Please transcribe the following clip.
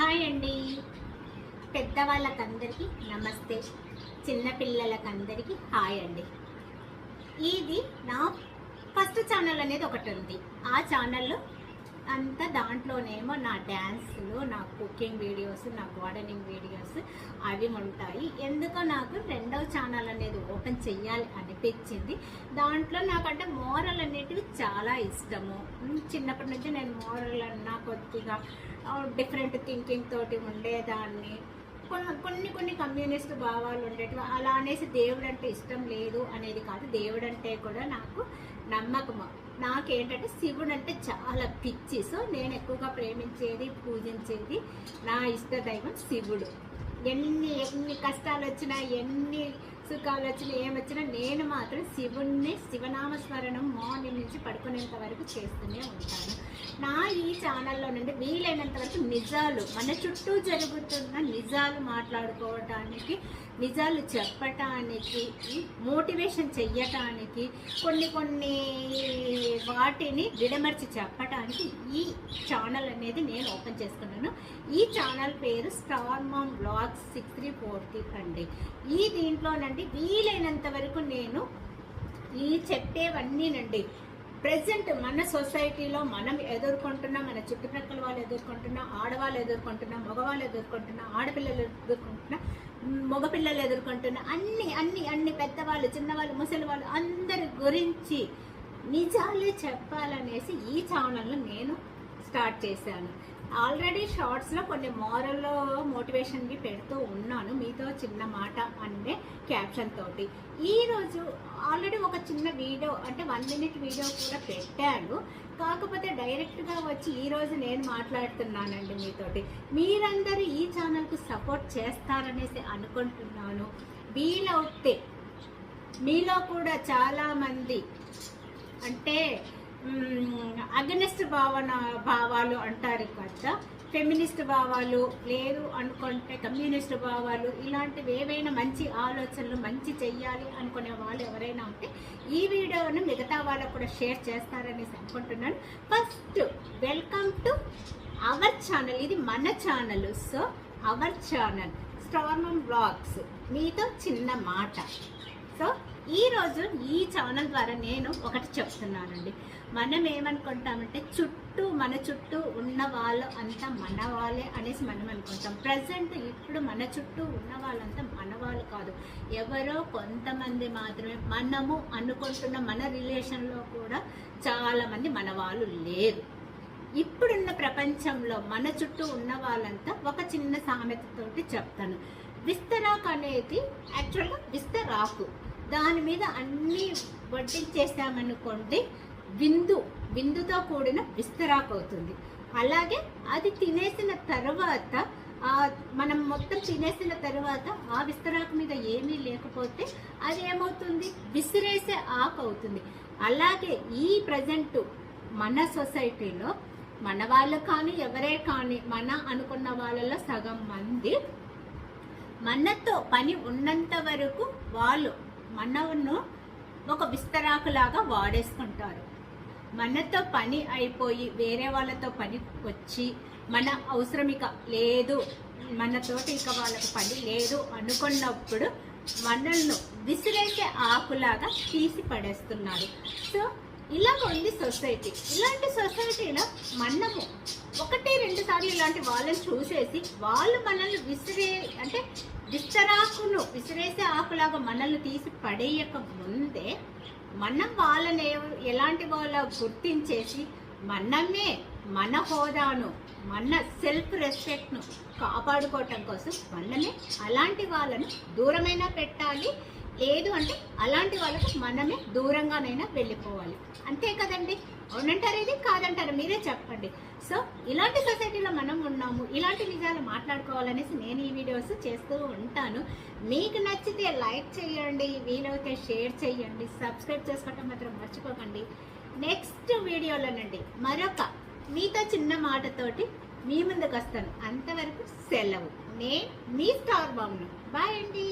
Hi అండి. పెద్దవాళ్ళకందరికీ నమస్తే. చిన్నపిల్లలకందరికీ hi అండి. ఇది నా ఫస్ట్ ఛానల్ అనేది ఒకటి ఉంది. ఆ ఛానల్లో అంతా దాంట్లోనేమో నా డ్యాన్స్లు నా కుకింగ్ వీడియోస్ నా గార్డెనింగ్ వీడియోస్ అవి ఉంటాయి. ఎందుకో నాకు రెండవ ఛానల్ అనేది ఓపెన్ చేయాలి అనిపించింది. దాంట్లో నాకంటే మోరల్ అనేది చాలా ఇష్టము. చిన్నప్పటి నుంచి నేను మోరల్ అన్నా కొద్దిగా డిఫరెంట్ థింకింగ్ తోటి ఉండేదాన్ని. కొన్ని కొన్ని కొన్ని కమ్యూనిస్ట్ భావాలు ఉండేటివి. అలా అనేసి దేవుడు అంటే ఇష్టం లేదు అనేది కాదు. దేవుడు అంటే కూడా నాకు నమ్మకము. నాకేంటంటే శివుడు అంటే చాలా పిచ్చి. సో నేను ఎక్కువగా ప్రేమించేది పూజించేది నా ఇష్ట దైవం శివుడు. ఎన్ని ఎన్ని కష్టాలు వచ్చినా ఎన్ని సుఖాలు వచ్చినా ఏమొచ్చినా నేను మాత్రం శివుణ్ణి శివనామస్మరణం మార్నింగ్ నుంచి పడుకునేంత వరకు చేస్తూనే ఉంటాను. నా ఈ ఛానల్లో నుండి వీలైనంత వరకు నిజాలు మన చుట్టూ జరుగుతున్న నిజాలు మాట్లాడుకోవటానికి నిజాలు చెప్పటానికి మోటివేషన్ చెయ్యటానికి కొన్ని కొన్ని వాటిని విడమర్చి చెప్పటానికి ఈ ఛానల్ అనేది నేను ఓపెన్ చేసుకున్నాను. ఈ ఛానల్ పేరు star mom blogs six three four అండి. ఈ దీంట్లోనంటే దీంట్లోనండి వీలైనంత వరకు నేను ఈ చెప్పేవన్నీనండి ప్రజెంట్ మన సొసైటీలో మనం ఎదుర్కొంటున్న మన చుట్టుప్రక్కల వాళ్ళు ఎదుర్కొంటున్న ఆడవాళ్ళు ఎదుర్కొంటున్న మగవాళ్ళు ఎదుర్కొంటున్న ఆడపిల్లలు ఎదుర్కొంటున్న మగపిల్లలు ఎదుర్కొంటున్న అన్ని అన్ని అన్ని పెద్దవాళ్ళు చిన్నవాళ్ళు ముసలి వాళ్ళు అందరి గురించి నిజాలే చెప్పాలనేసి ఈ ఛానల్ను నేను స్టార్ట్ చేశాను. ఆల్రెడీ షార్ట్స్లో కొన్ని మోరల్ మోటివేషన్వి పెడుతూ ఉన్నాను. మీతో చిన్న మాట అనే క్యాప్షన్ తోటి. ఈరోజు ఆల్రెడీ ఒక చిన్న వీడియో అంటే వన్ మినిట్ వీడియో కూడా పెట్టాను. కాకపోతే డైరెక్ట్గా వచ్చి ఈరోజు నేను మాట్లాడుతున్నానండి మీతోటి. మీరందరూ ఈ ఛానల్కు సపోర్ట్ చేస్తారనేసి అనుకుంటున్నాను. వీలవుతే మీలో కూడా చాలామంది అంటే అగనెస్ట్ భావన భావాలు అంటారు కదా ఫెమినిస్ట్ భావాలు లేదు అనుకుంటే కమ్యూనిస్ట్ భావాలు ఇలాంటివి ఏవైనా మంచి ఆలోచనలు మంచి చెయ్యాలి అనుకునే వాళ్ళు ఎవరైనా ఉంటే ఈ వీడియోను మిగతా వాళ్ళకు కూడా షేర్ చేస్తారనేసి అనుకుంటున్నాను. First welcome to our channel. ఇది మన channel so our channel. Star mom blogs. మీతో చిన్న మాట. సో ఈరోజు ఈ ఛానల్ ద్వారా నేను ఒకటి చెప్తున్నానండి. మనం ఏమనుకుంటామంటే చుట్టూ మన చుట్టూ ఉన్న వాళ్ళు అంతా మన వాళ్ళే అనేసి మనం అనుకుంటాం. ప్రజెంట్ ఇప్పుడు మన చుట్టూ ఉన్న వాళ్ళంతా మన వాళ్ళు కాదు. ఎవరో కొంతమంది మాత్రమే మనము అనుకుంటున్న మన రిలేషన్లో కూడా చాలామంది మన వాళ్ళు లేరు. ఇప్పుడున్న ప్రపంచంలో మన చుట్టూ ఉన్న వాళ్ళంతా ఒక చిన్న సామెతతోటి చెప్తాను. విస్తరాకు అనేది యాక్చువల్గా విస్తరాకు. దాని మీద అన్నీ వడ్డించేసామనుకోండి విందు విందుతో కూడిన విస్తరాకు అవుతుంది. అలాగే అది తినేసిన తర్వాత మనం మొత్తం తినేసిన తర్వాత ఆ విస్తరాకు మీద ఏమీ లేకపోతే అది ఏమవుతుంది? విసిరేసే ఆకు అవుతుంది. అలాగే ఈ ప్రజెంట్ మన సొసైటీలో మన వాళ్ళు కానీ ఎవరే కానీ మన అనుకున్న వాళ్ళలో సగం మంది మనతో పని ఉన్నంత వరకు వాళ్ళు మనను ఒక విస్తరాకులాగా వాడేసుకుంటారు. మనతో పని అయిపోయి వేరే వాళ్ళతో పని వచ్చి మన అవసరం ఇక లేదు మనతోటి ఇక వాళ్ళకి పని లేదు అనుకున్నప్పుడు మనల్ని విసిరేసే ఆకులాగా తీసి పడేస్తున్నారు. సో ఇలాగ ఉంది సొసైటీ. ఇలాంటి సొసైటీలో మనము ఒకటి రెండు సార్లు ఇలాంటి వాళ్ళని చూసేసి వాళ్ళు మనల్ని విసిరే అంటే విస్తరాకును విసిరే ఆకులాగా మనల్ని తీసి పడేయక ముందే మనం వాళ్ళని ఎలాంటి వాళ్ళ గుర్తించేసి మనమే మన హోదాను మన సెల్ఫ్ రెస్పెక్ట్ను కాపాడుకోవటం కోసం మనమే అలాంటి వాళ్ళను దూరమైనా పెట్టాలి. లేదు అంటే అలాంటి వాళ్ళకు మనమే దూరంగానైనా వెళ్ళిపోవాలి. అంతే కదండి? అవునంటారు ఇది? కాదంటారు? మీరే చెప్పండి. సో ఇలాంటి సొసైటీలో మనం ఉన్నాము ఇలాంటి నిజాలు మాట్లాడుకోవాలనేసి నేను ఈ వీడియోస్ చేస్తూ ఉంటాను. మీకు నచ్చితే లైక్ చేయండి వీలైతే షేర్ చేయండి సబ్స్క్రైబ్ చేసుకోవటం మాత్రం మర్చిపోకండి. నెక్స్ట్ వీడియోలోనండి మరొక మీతో చిన్న మాటతోటి మీ ముందుకు వస్తాను అంతవరకు సెలవు. నే మీ స్టార్ బాగున్నాను బాయ్ అండి.